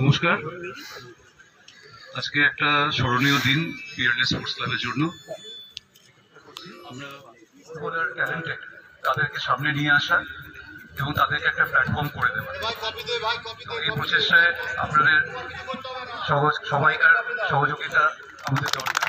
নমস্কার। আজকে একটা স্মরণীয় দিন পিয়ারলেস স্পোর্টস ক্লাবের জন্য। আমরা ট্যালেন্টেড তাদেরকে সামনে নিয়ে আসা এবং তাদেরকে একটা প্ল্যাটফর্ম করে দেওয়া। এই প্রচেষ্টায় আপনাদের সহজ সবাইকার সহযোগিতা আমাদের দরকার।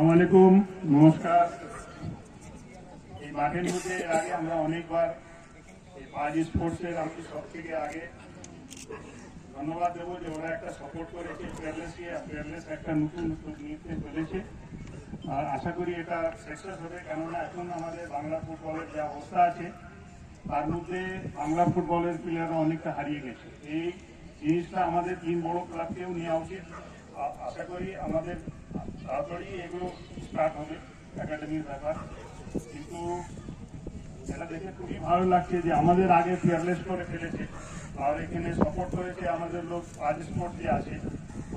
আলাইকুম নমস্কার। এই মাঠের মধ্যে এর আগে আমরা অনেকবার এই পাঁচ স্পোর্টসের আমি সব থেকে আগে ধন্যবাদ দেবো যে ওরা একটা সাপোর্ট করেছে ফেয়ারলেস একটা নতুন উদ্যোগ নিতে চলেছে। আর আশা করি এটা সাকসেস হবে, কেননা এখন আমাদের বাংলা ফুটবলের যে অবস্থা আছে, তার মধ্যে বাংলা ফুটবলের প্লেয়াররা অনেকটা হারিয়ে গেছে। এই জিনিসটা আমাদের তিন বড় ক্লাবকেও নেওয়া উচিত। আশা করি আমাদের তাড়াতাড়ি এগুলো স্টার্ট হবে একাডেমির ব্যাপার। কিন্তু এটা দেখে খুবই ভালো লাগছে যে আমাদের আগে ফিয়ারলেস করে ফেলেছে। আর এখানে সাপোর্ট করেছে আমাদের লোক আজ স্পোর্ট যে আছে।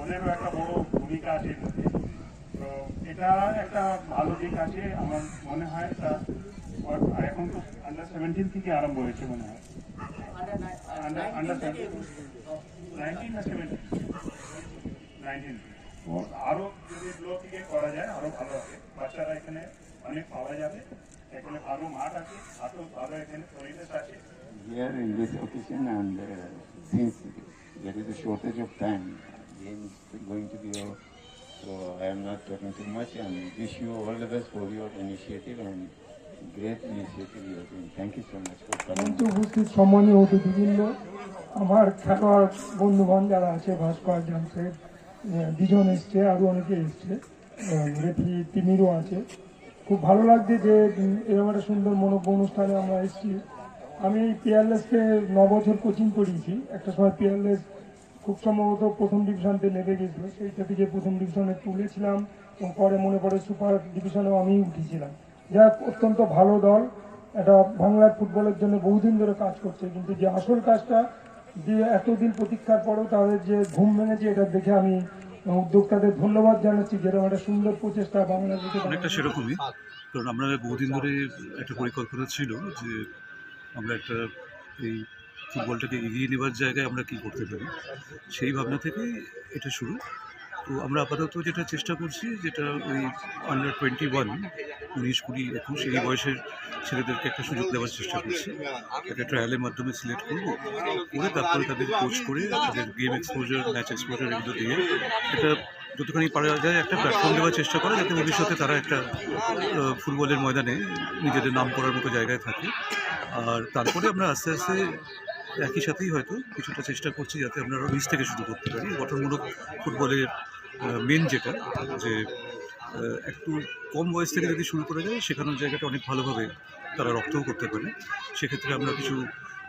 ওদেরও একটা বড় ভূমিকা আছে মধ্যে। তো এটা একটা ভালো দিক আছে আমার মনে হয়। তা এখন তো আন্ডার সেভেন্টিন থেকে আরম্ভ হয়েছে মনে হয়। আন্ডার আন্ডার নাইনটিন না সেভেন্টিন নাইনটিন আরও যদি ব্লক থেকে করা যায় আরও ভালো হবে বাচ্চারা এখানে অনেক পাওয়া যাবে এখানে ভালো মাঠ আছে আরও ভালো এখানে পরিবেশ আছে Here in this occasion and uh, since there is a shortage of time, game is going to be over. So I am not talking too much and wish you all the best for your initiative and great initiative you are doing. Thank you so much for coming. উপস্থিত সম্মানীয় অতিথিবৃন্দ আমার খেলোয়াড় বন্ধুবান যারা আছে ভাস্কর জামশেদ দুজন এসছে আরও অনেকে এসছে রেফি তিমিরও আছে। খুব ভালো লাগছে যে এরকম একটা সুন্দর মনোজ্ঞ অনুষ্ঠানে আমরা এসেছি। আমি পিয়ারলেসকে ন বছর কোচিং করিয়েছি। একটা সময় পিয়ারলেস খুব সম্ভবত প্রথম ডিভিশনতে নেমে গেছিল। সেইটা থেকে প্রথম ডিভিশনে তুলেছিলাম এবং পরে মনে পড়ে সুপার ডিভিশনেও আমি উঠেছিলাম। যা অত্যন্ত ভালো দল। এটা বাংলার ফুটবলের জন্য বহুদিন ধরে কাজ করছে, কিন্তু যে আসল কাজটা এতদিন প্রতীক্ষার পরেও তাদের যে ঘুম ভেঙেছে, এটা দেখে আমি উদ্যোক্তাদের ধন্যবাদ জানাচ্ছি, যেরকম একটা সুন্দর প্রচেষ্টা বাংলাদেশে অনেকটা সেরকমই। কারণ আমরা বহুদিন ধরে একটা পরিকল্পনা ছিল যে আমরা একটা এই ফুটবলটাকে এগিয়ে নেবার জায়গায় আমরা কি করতে পারি, সেই ভাবনা থেকেই এটা শুরু। তো আমরা আপাতত যেটা চেষ্টা করছি, যেটা ওই আন্ডার টোয়েন্টি ওয়ান উনিশ, কুড়ি, একুশ, এই বয়সের ছেলেদেরকে একটা সুযোগ দেওয়ার চেষ্টা করছি। একটা ট্রায়ালের মাধ্যমে সিলেক্ট করব, করে তারপরে তাদের কোচ করে, তাদের গেম এক্সপোজার ম্যাচ এক্সপোজার এগুলো দিয়ে এটা যতখানি পারা যায় একটা প্ল্যাটফর্ম দেওয়ার চেষ্টা করা, যাতে ভবিষ্যতে তারা একটা ফুটবলের ময়দানে নিজেদের নাম করার মতো জায়গায় থাকে। আর তারপরে আমরা আস্তে আস্তে একই সাথেই হয়তো কিছুটা চেষ্টা করছি যাতে আমরা নিচ থেকে শুরু করতে পারি। গঠনমূলক ফুটবলের মেন যেটা, যে একটু কম বয়স থেকে যদি শুরু করা যায় শেখানোর জায়গাটা অনেক ভালোভাবে তারা রপ্তও করতে পারে। সেক্ষেত্রে আমরা কিছু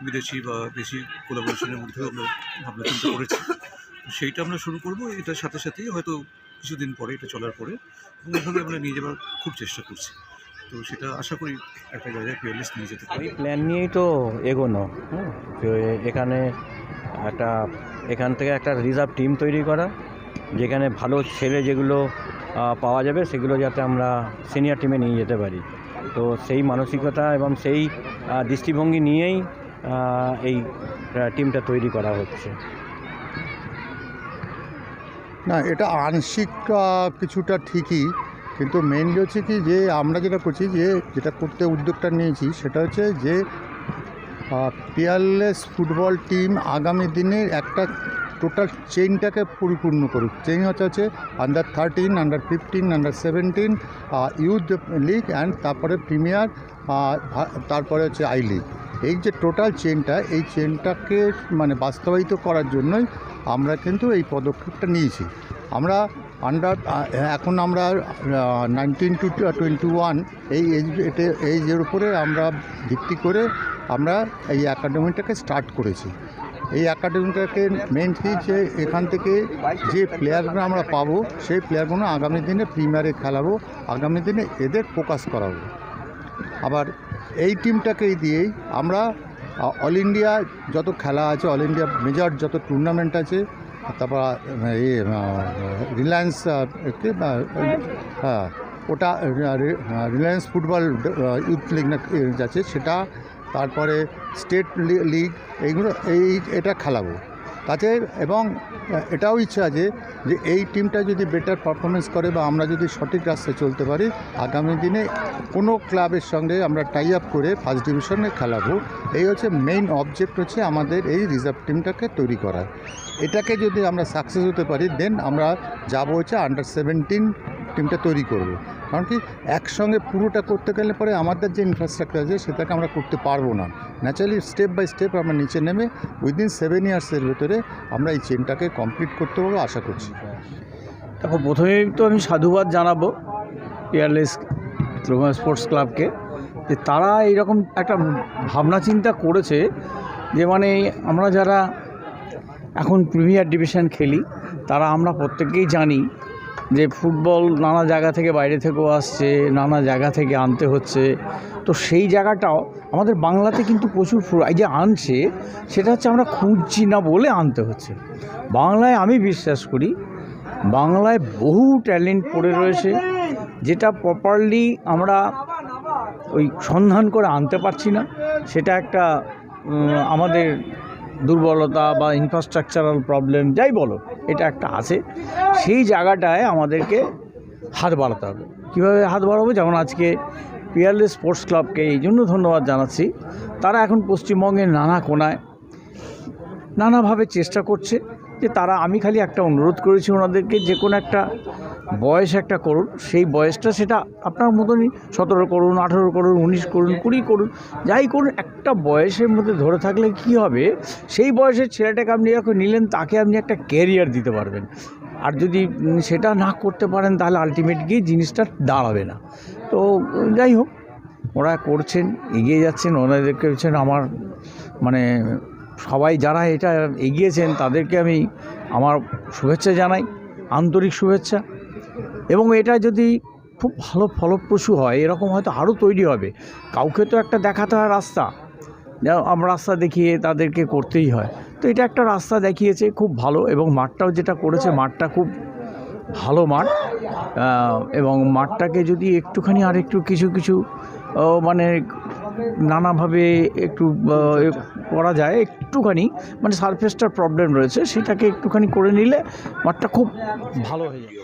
বিদেশি বা দেশি কোলাবোরেশনের মধ্যেও আমরা ভাবনা চিন্তা করেছি। সেইটা আমরা শুরু করব, এটার সাথে সাথেই হয়তো কিছুদিন পরে, এটা চলার পরে এইভাবে আমরা নিয়ে যাওয়ার খুব চেষ্টা করছি। তো সেটা আশা করি একটা জায়গায় পিয়ারলেস নিয়ে যেতে পারি। প্ল্যান নিয়েই তো এগোনো এখানে একটা, এখান থেকে একটা রিজার্ভ টিম তৈরি করা যেখানে ভালো ছেলে যেগুলো পাওয়া যাবে সেগুলো যাতে আমরা সিনিয়র টিমে নিয়ে যেতে পারি। তো সেই মানসিকতা এবং সেই দৃষ্টিভঙ্গি নিয়েই এই টিমটা তৈরি করা হচ্ছে। না, এটা আংশিক কিছুটা ঠিকই। কিন্তু মেনলি হচ্ছে কি যে, আমরা যেটা করছি যে, যেটা করতে উদ্যোগটা নিয়েছি, সেটা হচ্ছে যে পিয়ারলেস ফুটবল টিম আগামী দিনের একটা টোটাল চেইনটাকে পরিপূর্ণ করুক। চেইন হচ্ছে হচ্ছে under thirteen under fifteen under seventeen youth league and তারপরে প্রিমিয়ার তারপরে হচ্ছে আই লিগ এই যে টোটাল চেনটা এই চেনটাকে মানে বাস্তবায়িত করার জন্যই আমরা কিন্তু এই পদক্ষেপটা নিয়েছি। আমরা আন্ডার এখন আমরা নাইনটিন টু টোয়েন্টি ওয়ান এই এইজের উপরে আমরা ভিত্তি করে আমরা এই অ্যাকাডেমিটাকে স্টার্ট করেছি। এই একাডেমিটাকে মেন যে এখান থেকে যে প্লেয়ারগুলো আমরা পাবো, সেই প্লেয়ারগুলো আগামী দিনে প্রিমিয়ারে খেলাবো, আগামী দিনে এদের ফোকাস করাবো। আবার এই টিমটাকেই দিয়েই আমরা অল ইন্ডিয়া যত খেলা আছে অল ইন্ডিয়া মেজর যত টুর্নামেন্ট আছে, তারপর এই রিলায়েন্স হ্যাঁ ওটা রিলায়েন্স ফুটবল ইউথ লিগ কি সেটা তারপরে স্টেট লিগ, এইগুলো, এই, এটা খেলাবো। তাতে এবং এটাও ইচ্ছা আছে যে এই টিমটা যদি বেটার পারফরমেন্স করে বা আমরা যদি সঠিক রাস্তায় চলতে পারি, আগামী দিনে কোনো ক্লাবের সঙ্গে আমরা টাই আপ করে ফার্স্ট ডিভিশনে খেলাবো। এই হচ্ছে মেইন অবজেক্ট হচ্ছে আমাদের এই রিজার্ভ টিমটাকে তৈরি করা। এটাকে যদি আমরা সাকসেস হতে পারি দেন আমরা যাব হচ্ছে আন্ডার সেভেন্টিন টিমটা তৈরি করব। কারণ কি, একসঙ্গে পুরোটা করতে গেলে পরে আমাদের যে ইনফ্রাস্ট্রাকচার আছে, সেটাকে আমরা করতে পারব না। ন্যাচারালি স্টেপ বাই স্টেপ আমরা নিচে নেমে উইদিন সেভেন ইয়ার্সের ভেতরে আমরা এই চেনটাকে কমপ্লিট করতে পারব আশা করছি। দেখো, প্রথমেই তো আমি সাধুবাদ জানাব ত্রিভুবন স্পোর্টস ক্লাবকে যে তারা এইরকম একটা ভাবনা চিন্তা করেছে যে মানে আমরা যারা এখন প্রিমিয়ার ডিভিশন খেলি, তারা আমরা প্রত্যেকেই জানি যে ফুটবল নানা জায়গা থেকে বাইরে থেকেও আসছে, নানা জায়গা থেকে আনতে হচ্ছে। তো সেই জায়গাটাও আমাদের বাংলাতে কিন্তু প্রচুর এই যে আনছে, সেটা হচ্ছে আমরা খুঁজছি না বলে আনতে হচ্ছে। বাংলায় আমি বিশ্বাস করি, বাংলায় বহু ট্যালেন্ট পড়ে রয়েছে, যেটা প্রপারলি আমরা ওই সন্ধান করে আনতে পারছি না। সেটা একটা আমাদের দুর্বলতা বা ইনফ্রাস্ট্রাকচারাল প্রবলেম যাই বলো, এটা একটা আছে। সেই জায়গাটায় আমাদেরকে হাত বাড়াতে হবে। কীভাবে হাত বাড়াবো? যেমন আজকে পিয়ারলেস স্পোর্টস ক্লাবকে এই জন্য ধন্যবাদ জানাচ্ছি। তারা এখন পশ্চিমবঙ্গের নানা কোনায় নানাভাবে চেষ্টা করছে। যে তারা, আমি খালি একটা অনুরোধ করেছি ওনাদেরকে, যে কোনো একটা বয়স একটা করুন, সেই বয়সটা সেটা আপনার মতনই সতেরো করুন, আঠেরো করুন, উনিশ করুন, কুড়ি করুন, যাই করুন, একটা বয়সের মধ্যে ধরে থাকলে কি হবে? সেই বয়সের ছেলেটাকে আপনি যখন নিলেন, তাকে আপনি একটা ক্যারিয়ার দিতে পারবেন। আর যদি সেটা না করতে পারেন, তাহলে আলটিমেট গিয়ে জিনিসটা দাঁড়াবে না। তো যাই হোক, ওরা করছেন, এগিয়ে যাচ্ছেন, ওনাদেরকে হচ্ছেন আমার মানে সবাই যারা এটা এগিয়েছেন, তাদেরকে আমি আমার শুভেচ্ছা জানাই, আন্তরিক শুভেচ্ছা। এবং এটা যদি খুব ভালো ফলপ্রসূ হয়, এরকম হয়তো আরও তৈরি হবে। কাউকে তো একটা দেখাতে হয় রাস্তা। আমরা রাস্তা দেখিয়ে তাদেরকে করতেই হয়। তো এটা একটা রাস্তা দেখিয়েছে, খুব ভালো। এবং মাঠটাও যেটা করেছে, মাঠটা খুব ভালো মাঠ। এবং মাঠটাকে যদি একটুখানি আর একটু কিছু কিছু মানে নানাভাবে একটু করা যায় একটুখানি মানে সারফেসটার প্রবলেম রয়েছে, সেটাকে একটুখানি করে নিলে মাঠটা খুব ভালো হয়ে যাবে।